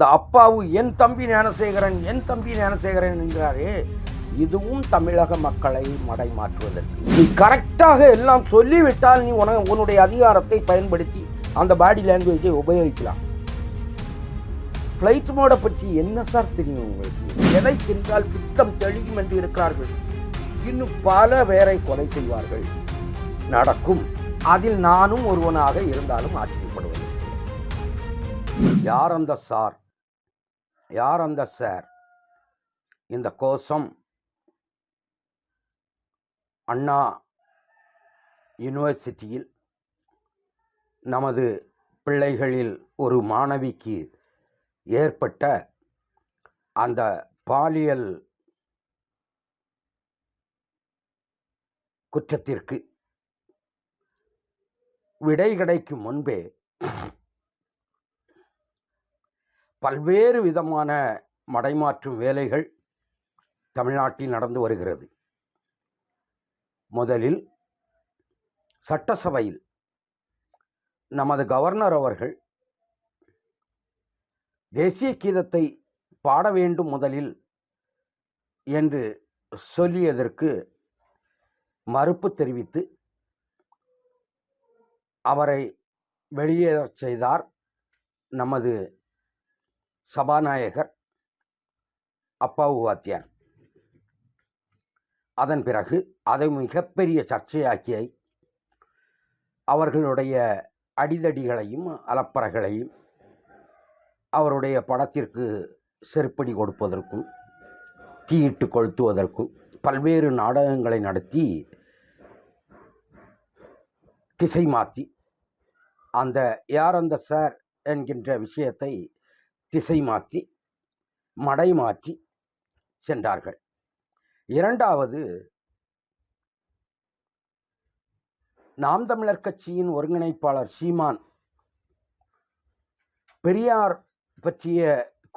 இந்த அப்பாவு என் தம்பி ஞானசேகரன் என் தம்பி ஞானசேகரன் என்கிறாரே இதுவும் தமிழக மக்களை மடைமாற்றுவதற்கு. நீ கரெக்டாக எல்லாம் சொல்லிவிட்டால் நீ உன உன்னுடைய அதிகாரத்தை பயன்படுத்தி அந்த பாடி லாங்குவேஜை உபயோகிக்கலாம். ஃப்ளைட் மோடை பற்றி என்ன சார் தெரியும் உங்களுக்கு? எதை தின்றால் பித்தம் தெளியும் என்று இருக்கிறார்கள்? இன்னும் பல பேரை கொலை செய்வார்கள். நடக்கும். அதில் நானும் ஒருவனாக இருந்தாலும் ஆச்சரியப்படுவது யார் அந்த சார் யார் அந்த சார்? இந்த கோஷம் அண்ணா யூனிவர்சிட்டியில் நமது பிள்ளைகளில் ஒரு மாணவிக்கு ஏற்பட்ட அந்த பாலியல் குற்றத்திற்கு விடை கிடைக்கும் முன்பே பல்வேறு விதமான மடைமாற்றும் வேலைகள் தமிழ்நாட்டில் நடந்து வருகிறது. முதலில் சட்டசபையில் நமது கவர்னர் அவர்கள் தேசிய கீதத்தை பாட வேண்டும் முதலில் என்று சொல்லியதற்கு மறுப்பு தெரிவித்து அவரை வெளியேறச் செய்தார் நமது சபாநாயகர் அப்பாவு வாத்தியார். அதன் பிறகு அதை மிகப்பெரிய சர்ச்சையாக்கிய அவர்களுடைய அடிதடிகளையும் அலப்பறைகளையும் அவருடைய படத்திற்கு செருப்படி கொடுப்பதற்கும் தீயிட்டு கொளுத்துவதற்கும் பல்வேறு நாடகங்களை நடத்தி திசை மாற்றி அந்த யார் அந்த சார் என்கின்ற விஷயத்தை திசை மாற்றி மடை மாற்றி சென்றார்கள். இரண்டாவது நாம் தமிழர் கட்சியின் ஒருங்கிணைப்பாளர் சீமான் பெரியார் பற்றிய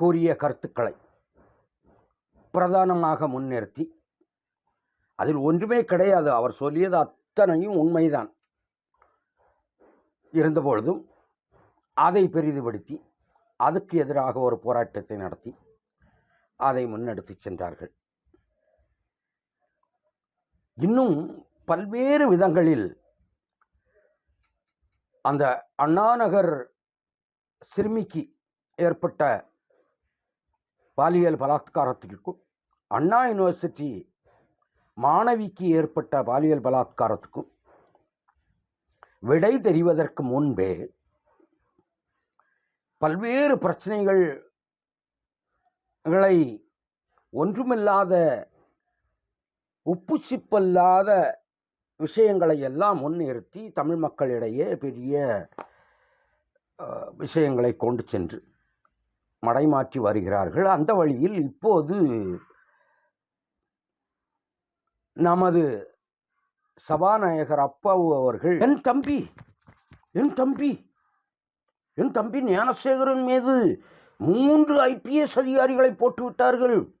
கூறிய கருத்துக்களை பிரதானமாக முன்னிறுத்தி அதில் ஒன்றுமே கிடையாது. அவர் சொல்லியது அத்தனையும் உண்மைதான். இருந்தபொழுதும் அதை பெரிதுபடுத்தி அதுக்கு எதிராக ஒரு போராட்டத்தை நடத்தி அதை முன்னெடுத்து சென்றார்கள். இன்னும் பல்வேறு விதங்களில் அந்த அண்ணாநகர் சிறுமிக்கு ஏற்பட்ட பாலியல் பலாத்காரத்திற்கும் அண்ணா யூனிவர்சிட்டி மாணவிக்கு ஏற்பட்ட பாலியல் பலாத்காரத்துக்கும் விடை தெரிவதற்கு முன்பே பல்வேறு பிரச்சனைகள்களை ஒன்றுமில்லாத உப்பு சிப்பல்லாத விஷயங்களை எல்லாம் முன்னிறுத்தி தமிழ் மக்களிடையே பெரிய விஷயங்களை கொண்டு சென்று மடைமாற்றி வருகிறார்கள். அந்த வழியில் இப்போது நமது சபாநாயகர் அப்பாவு அவர்கள் என் தம்பி என் தம்பி என் தம்பி ஞானசேகரன் மீது மூன்று ஐபிஎஸ் அதிகாரிகளை போட்டுவிட்டார்கள்.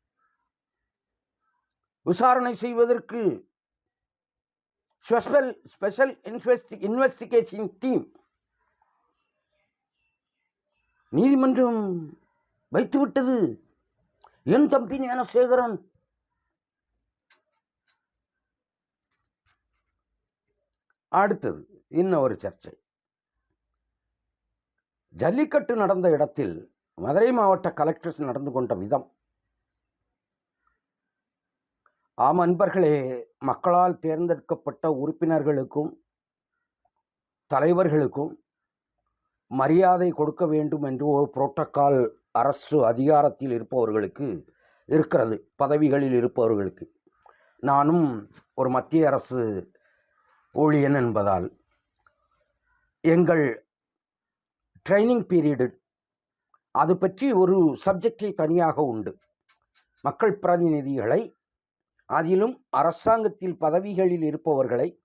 விசாரணை செய்வதற்கு special special investi investigation team நீதிமன்றம் வைத்துவிட்டது. என் தம்பி ஞானசேகரன் அடுத்தது இன்னும் ஒரு சர்ச்சை. ஜல்லிக்கட்டு நடந்த இடத்தில் மதுரை மாவட்ட கலெக்டர்ஸ் நடந்து கொண்ட விதம். ஆம் அன்பர்களே மக்களால் தேர்ந்தெடுக்கப்பட்ட உறுப்பினர்களுக்கும் தலைவர்களுக்கும் மரியாதை கொடுக்க வேண்டும் என்று ஒரு புரோட்டோக்கால் அரசு அதிகாரத்தில் இருப்பவர்களுக்கு இருக்கிறது பதவிகளில் இருப்பவர்களுக்கு. நானும் ஒரு மத்திய அரசு ஊழியன் என்பதால் எங்கள் ட்ரைனிங் பீரியடு அது பற்றி ஒரு சப்ஜெக்டை தனியாக உண்டு. மக்கள் பிரதிநிதிகளை அதிலும் அரசாங்கத்தில் பதவிகளில் இருப்பவர்களை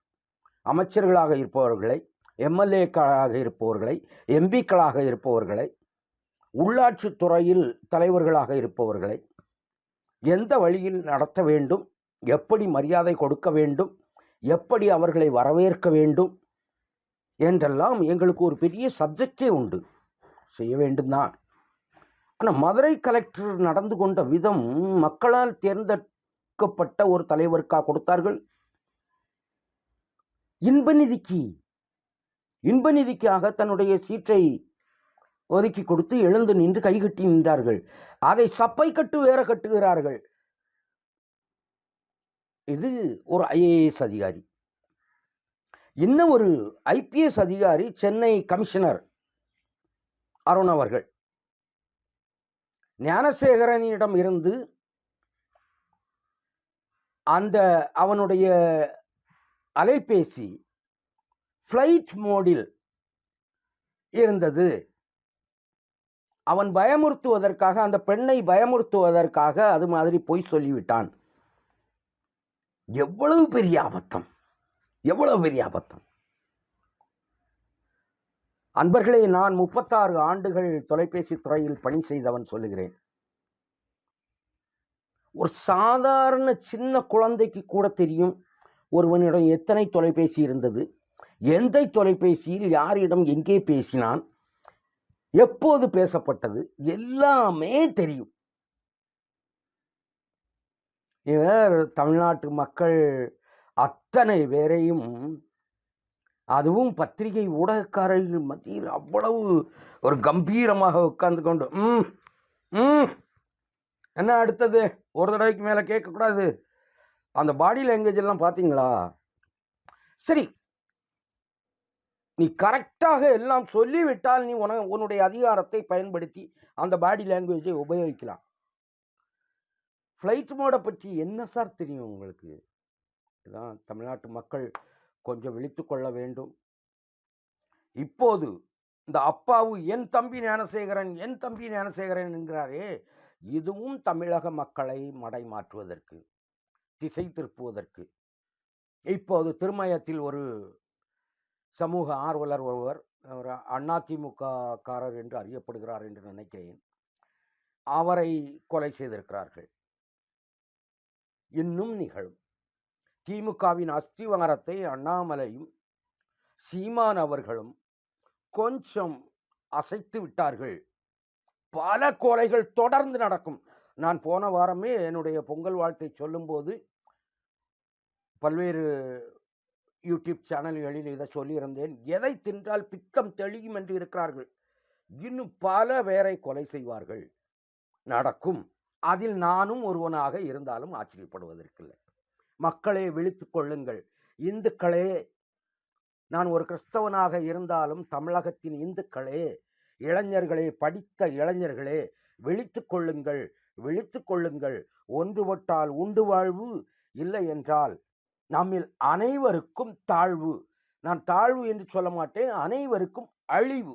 அமைச்சர்களாக இருப்பவர்களை எம்எல்ஏக்களாக இருப்பவர்களை எம்பிக்களாக இருப்பவர்களை உள்ளாட்சி துறையில் தலைவர்களாக இருப்பவர்களை எந்த வழியில் நடத்த வேண்டும் எப்படி மரியாதை கொடுக்க வேண்டும் எப்படி அவர்களை வரவேற்க வேண்டும் என்றெல்லாம் எங்களுக்கு ஒரு பெரிய சப்ஜெக்டே உண்டு. செய்ய வேண்டும்தான். ஆனால் மதுரை கலெக்டர் நடந்து கொண்ட விதம் மக்களால் தேர்ந்தெடுக்கப்பட்ட ஒரு தலைவருக்கா கொடுத்தார்கள். இன்ப நிதிக்கு இன்ப நிதிக்காக தன்னுடைய சீற்றை ஒதுக்கி கொடுத்து எழுந்து நின்று கைகட்டி நின்றார்கள். அதை சப்பை கட்டு வேற கட்டுகிறார்கள். இது ஒரு ஐஏஎஸ் அதிகாரி. இன்னும் ஒரு ஐபிஎஸ் அதிகாரி சென்னை கமிஷனர் அருண் அவர்கள். ஞானசேகரனிடம் இருந்து அந்த அவனுடைய அலைபேசி ஃப்ளைட் மோடில் இருந்தது. அவன் பயமுறுத்துவதற்காக அந்த பெண்ணை பயமுறுத்துவதற்காக அது மாதிரி பொய் சொல்லிவிட்டான். எவ்வளவு பெரிய அபத்தம் எவ்வளவு பெரிய அபத்தம்? அன்பர்களே நான் முப்பத்தாறு ஆண்டுகள் தொலைபேசி துறையில் பணி செய்தவன் சொல்லுகிறேன். ஒரு சாதாரண சின்ன குழந்தைக்கு கூட தெரியும் ஒருவனிடம் எத்தனை தொலைபேசி இருந்தது எந்த தொலைபேசியில் யாரிடம் எங்கே பேசினான் எப்போது பேசப்பட்டது எல்லாமே தெரியும். இவர் தமிழ்நாட்டு மக்கள் அத்தனை பேரையும் அதுவும் பத்திரிகை ஊடகக்காரர்கள் மத்தியில் அவ்வளவு ஒரு கம்பீரமாக உட்கார்ந்து கொண்டு ம் ம் என்ன அடுத்தது? ஒரு தடவைக்கு மேலே கேட்கக்கூடாது. அந்த பாடி லாங்குவேஜ் எல்லாம் பார்த்தீங்களா? சரி. நீ கரெக்டாக எல்லாம் சொல்லிவிட்டால் நீ உன உன்னுடைய அதிகாரத்தை பயன்படுத்தி அந்த பாடி லாங்குவேஜை உபயோகிக்கலாம். ஃப்ளைட் மோடை பற்றி என்ன சார் தெரியும் உங்களுக்கு? இதான் தமிழ்நாட்டு மக்கள் கொஞ்சம் விழித்து கொள்ள வேண்டும். இப்போது இந்த அப்பாவு என் தம்பி ஞானசேகரன் என் தம்பி ஞானசேகரன் என்கிறாரே இதுவும் தமிழக மக்களை மடை மாற்றுவதற்கு திசை திருப்புவதற்கு. இப்போது திருமயத்தில் ஒரு சமூக ஆர்வலர் ஒருவர் அவர் அதிமுககாரர் என்று அறியப்படுகிறார் என்று நினைக்கிறேன். அவரை கொலை செய்திருக்கிறார்கள். இன்னும் நிகழும். திமுகவின் அஸ்திவாரத்தை அண்ணாமலையும் சீமான் அவர்களும் கொஞ்சம் அசைத்து விட்டார்கள். பல கொலைகள் தொடர்ந்து நடக்கும். நான் போன வாரமே என்னுடைய பொங்கல் வாழ்த்தை சொல்லும்போது பல்வேறு யூடியூப் சேனல்களில் இதை சொல்லியிருந்தேன். எதை தின்றால் பிக்கம் தெளியும் என்று இருக்கிறார்கள். இன்னும் பல பேரை கொலை செய்வார்கள். நடக்கும். அதில் நானும் ஒருவனாக இருந்தாலும் ஆச்சரியப்படுவதற்கில்லை. மக்களே விழித்துக் கொள்ளுங்கள். இந்துக்களே நான் ஒரு கிறிஸ்தவனாக இருந்தாலும் தமிழகத்தின் இந்துக்களே இளைஞர்களே படித்த இளைஞர்களே விழித்துக் கொள்ளுங்கள் விழித்துக் கொள்ளுங்கள். ஒன்றுபட்டால் உண்டு வாழ்வு இல்லை என்றால் நம்மில் அனைவருக்கும் தாழ்வு. நான் தாழ்வு என்று சொல்ல மாட்டேன் அனைவருக்கும் அழிவு.